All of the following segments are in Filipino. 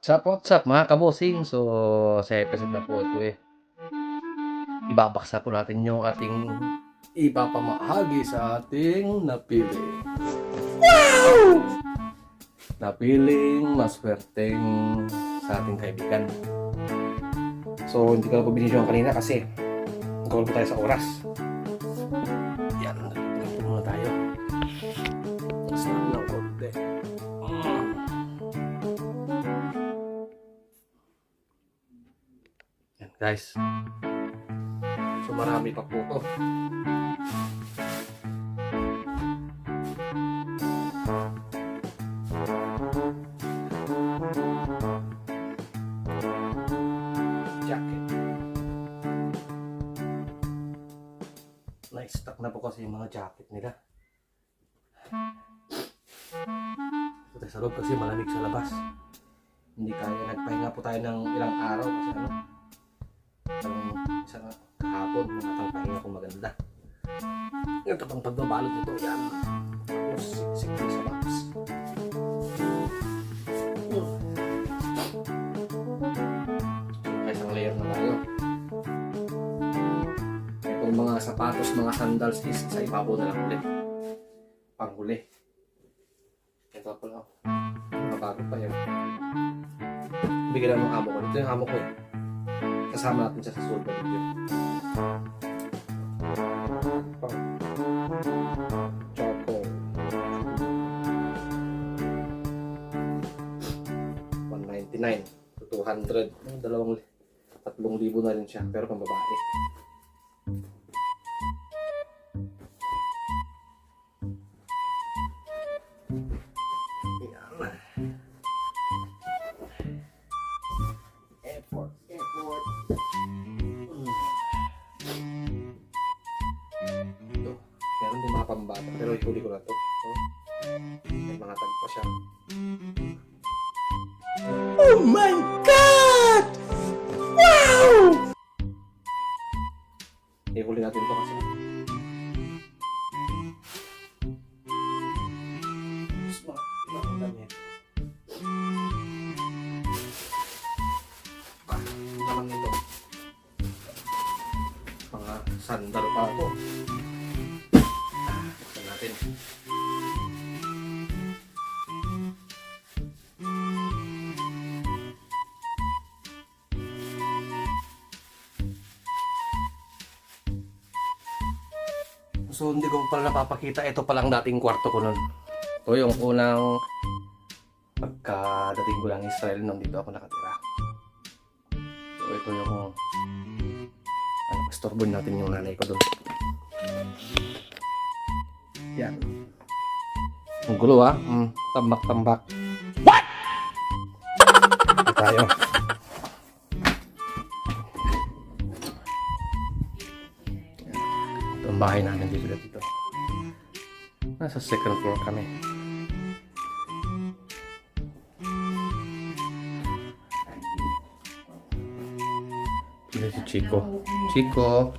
What's up, what's up mga kabosing? So, sa episode na po ito eh, ibabaksa po natin yung ating ipapamahagi sa ating napili. Wow! Napiling maswerteng sa ating kaibigan. So, hindi ko na po binidyoan kanina kasi goal po tayo sa oras. Guys. So marami pa po to. Jacket. Na-stock na po kasi yung mga jacket nila. Ito tayo sa loob kasi malamig sa labas. Hindi kaya nagpahinga po tayo ng ilang araw kasi ano, isang, isang kahapon, mga pangpahinga kung maganda. Yung tapang pagbabalot nito, yan. Tapos, siksik sa box. Isang layer na tayo. Itong mga sapatos, mga sandals is sa ibabaw na lang ulit. Panghuli. Ito po lang. Mga bago pa yun. Bigyan lang ng amo ko. Ito yung amo ko eh. Kasama natin siya sa soul video. Charcoal. 199 to 200. Yung Dalawang tatlong libo na rin siya pero pang babae. Ihuli natin to kasi. Mas So hindi ko pala napapakita. Ito palang dating kwarto ko nun. Ito yung unang pagkadating ko lang Israel nung dito ako nakatira. So ito yung ano, istorbo natin yung nanay ko doon. Yan. Ang gulo ah. Mm, tambak-tambak. What? tayo. Nasa second floor kami. Dito si Chico. Chico.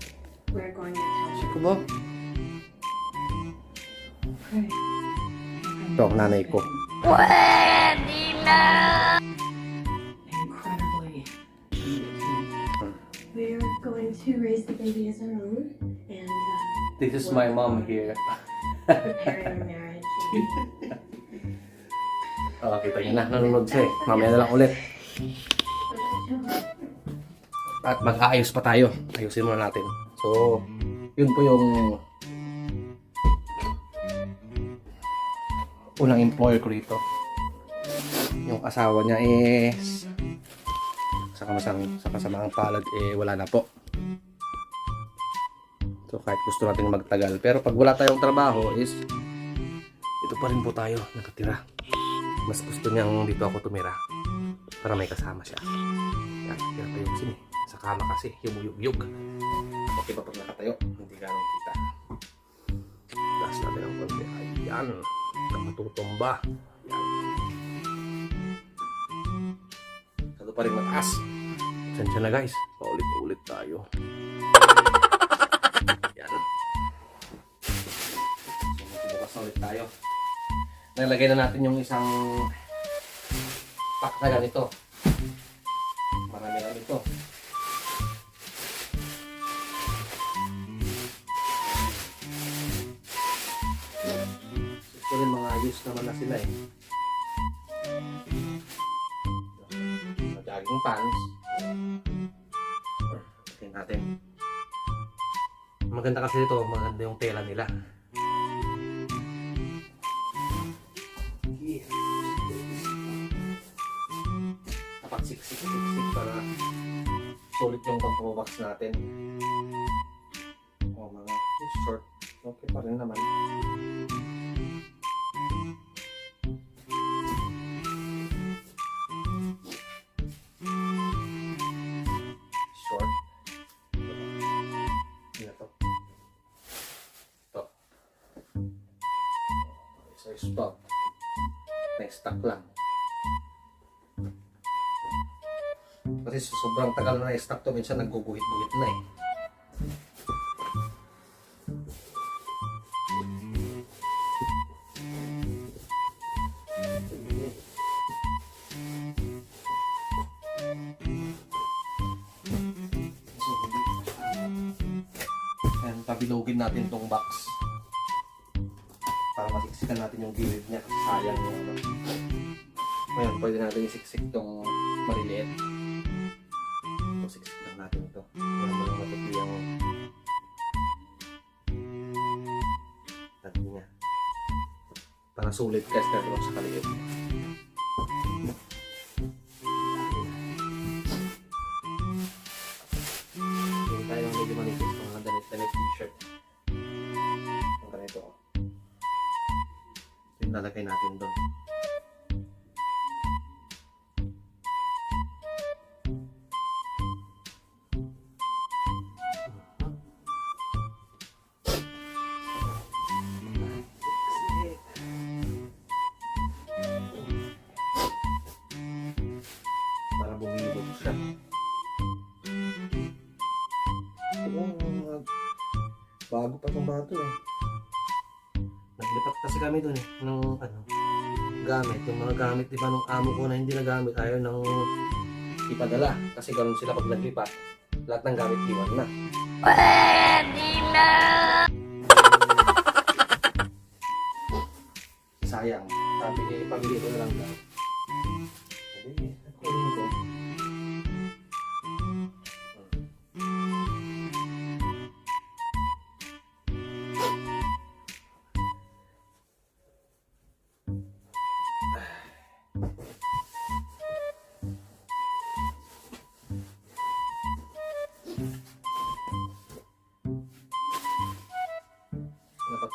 We're going to tell Chico? Okay. Ito ang nanay ko. Incredibly. We're going to raise the baby as our own and uh, This is my mom here. Preparing our marriage. Oh, kita niyo na. Nanonood siya eh. Mamaya na lang ulit. At mag-aayos pa tayo. Ayusin muna natin. So, yun po yung unang employer ko dito. Yung asawa niya is sa kamasang sa kasamaang palad eh wala na po. So kahit gusto natin magtagal. Pero pag wala tayong trabaho is ito pa rin po tayo nakatira. Mas gusto niyang dito ako tumira para may kasama siya. Yan, hirap yung sini. Sa kama kasi, yumuyug-yug. Okay pa pag nakatayo, hindi ganong kita. Taas natin ang konti. Ayan, nakatutumba. Yan. Sado pa rin mataas. Sensya na guys, paulit-ulit tayo. Ulit tayo. Nalagay na natin yung isang pack na ganito. Marami-rami ito. Ito rin mga ayos naman na sila eh. Mga jogging pants. Tingnan natin. Maganda kasi ito, maganda yung tela nila. Dapat siksik, siksik para sulit yung pagpapabox natin. O mga short, okay pa rin naman. Kasi sobrang tagal na na-stock to, minsan nagguguhit-guhit na eh. Siksik lang natin ito. Para mo lang matupi ang natin niya. Para sulit kasi pero sa kaliit. Bago pa itong bato eh. Naglipat kasi kami dun eh, ng ano, gamit. Yung mga gamit, di ba, nung amo ko na hindi nagamit, ayaw nang ipadala. Kasi ganun sila pag naglipat. Lahat ng gamit iwan na.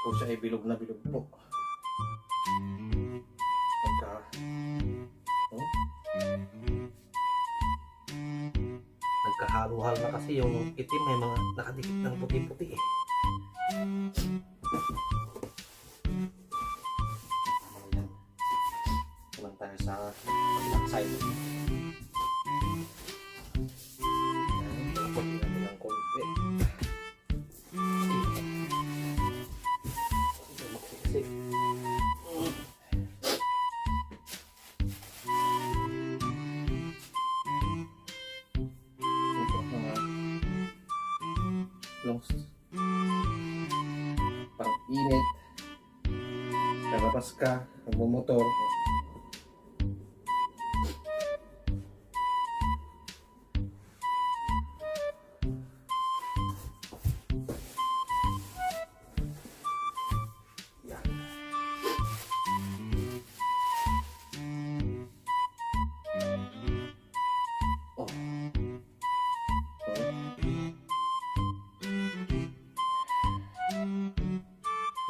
Po siya ay bilog na bilog po. Pagka... Oh? Nagkahalo-halo na kasi yung itim may mga nakadikit ng puti-puti eh. Init. Lalabas ka, magmumotor.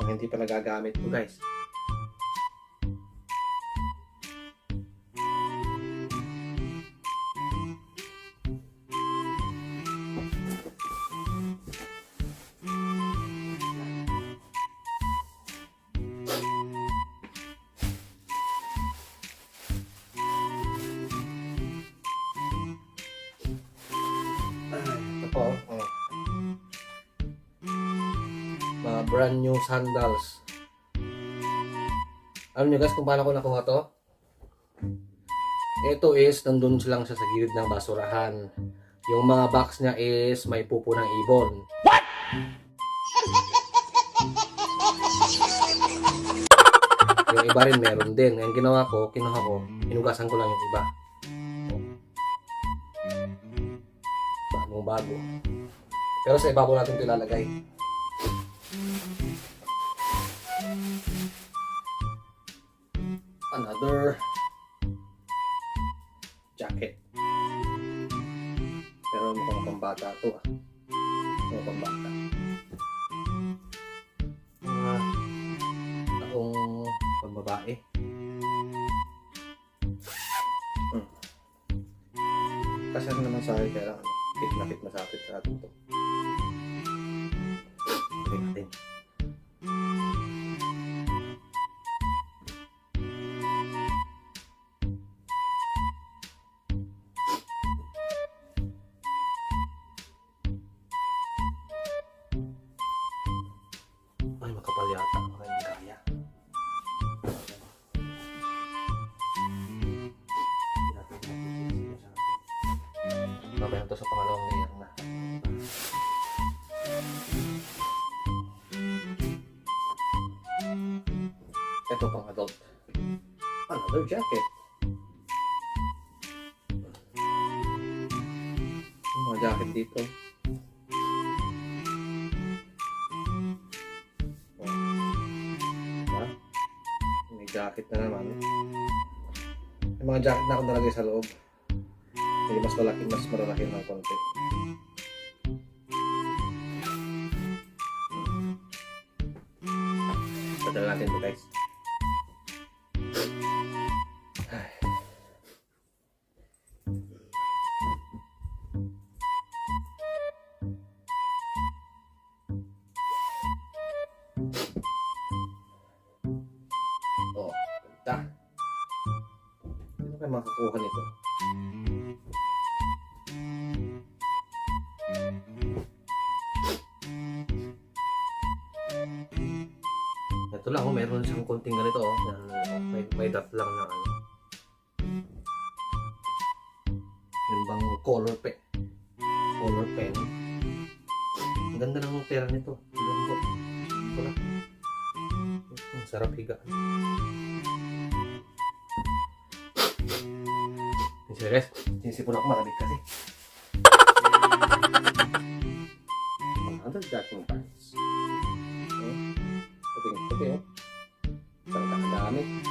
Hindi pa nagagamit ko guys. Brand new sandals. Alam nyo guys kung paano ko nakuha to? Ito is, nandun lang siya sa gilid ng basurahan. Yung mga box niya is may pupo ng ibon. What? yung iba rin meron din. Ang ginawa ko, kinuha ko, hinugasan ko lang yung iba. Bagong bago. Pero sa ibabaw natin ito ilalagay. Another jacket. Pero mukhang pambata to ah. Mukhang pambata. Mga taong pagbabae. Hmm. Kasi ano naman sa akin, kaya ano, fit na fit na sa atin sa atin to. Mamaya to sa pangalawang layer na. Ito pang adult. Another jacket. Yung mga jacket dito. Diba? May jacket na naman. May mga jacket na ako nalagay sa loob. Hindi mas malaki, mas malalaki ng konti. Padala natin ito guys. Ito lang, oh, meron siyang konting ganito, oh. Yan, oh, may, may dot lang na ano. Yan bang color pen? Color pen. Ang ganda ng pera nito. Ang lambot. Wala. Ang sarap higa. Serious? Sinisipon ako malamig kasi. Another jacking pants. Oh. Puting puti oh. Parang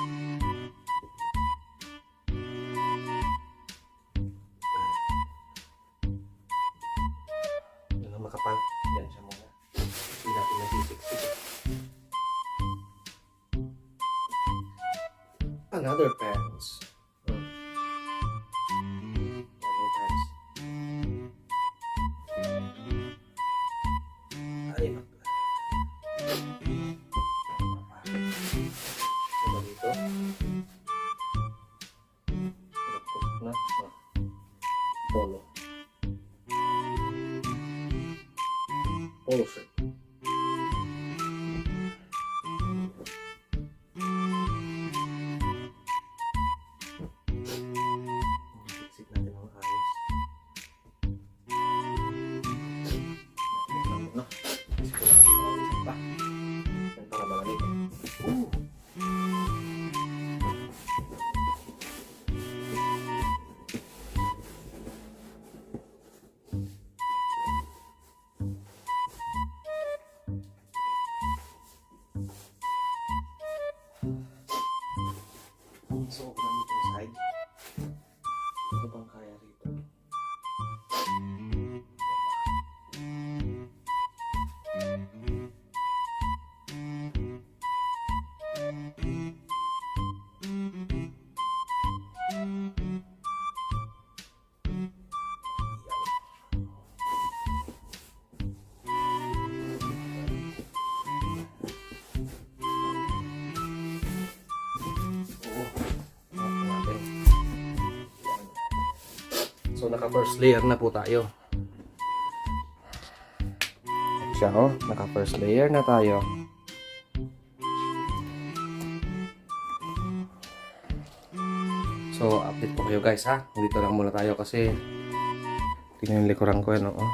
So, naka first layer na po tayo. Siya, oh. Naka first layer na tayo. So, update ko kayo guys ha. Dito lang muna tayo kasi tingnan yung likuran ko yan, oh.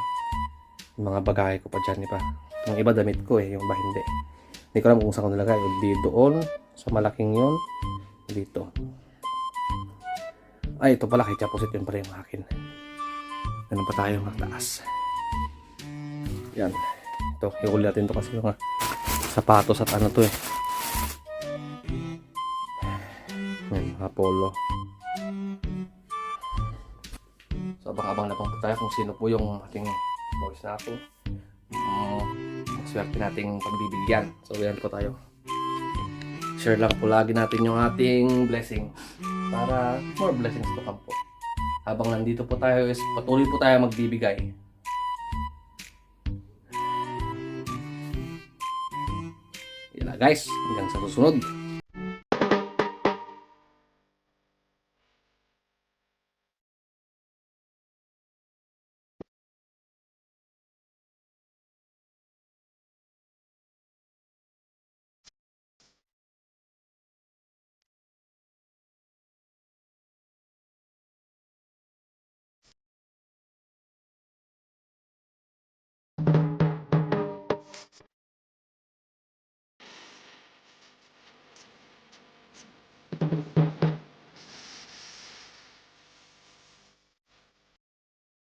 Yung mga bagahe ko pa dyan, di ba? Yung iba damit ko eh, yung iba hindi. Hindi ko alam kung saan ko nilagay. O di sa malaking yon dito. Ay, ito pala kay Chaposit yun pala yung akin. Ganun pa tayo ng taas. Yan. Ito, ihuli natin to kasi mga sapatos at ano to eh. Yan, mga polo. So, abang-abang na po tayo kung sino po yung ating boys na ako. Um, swerte nating pagbibigyan. So, yan po tayo. Share lang po lagi natin yung ating blessing para more blessings to come po. Habang nandito po tayo is patuloy po tayo magbibigay. Yan na guys, hanggang sa susunod.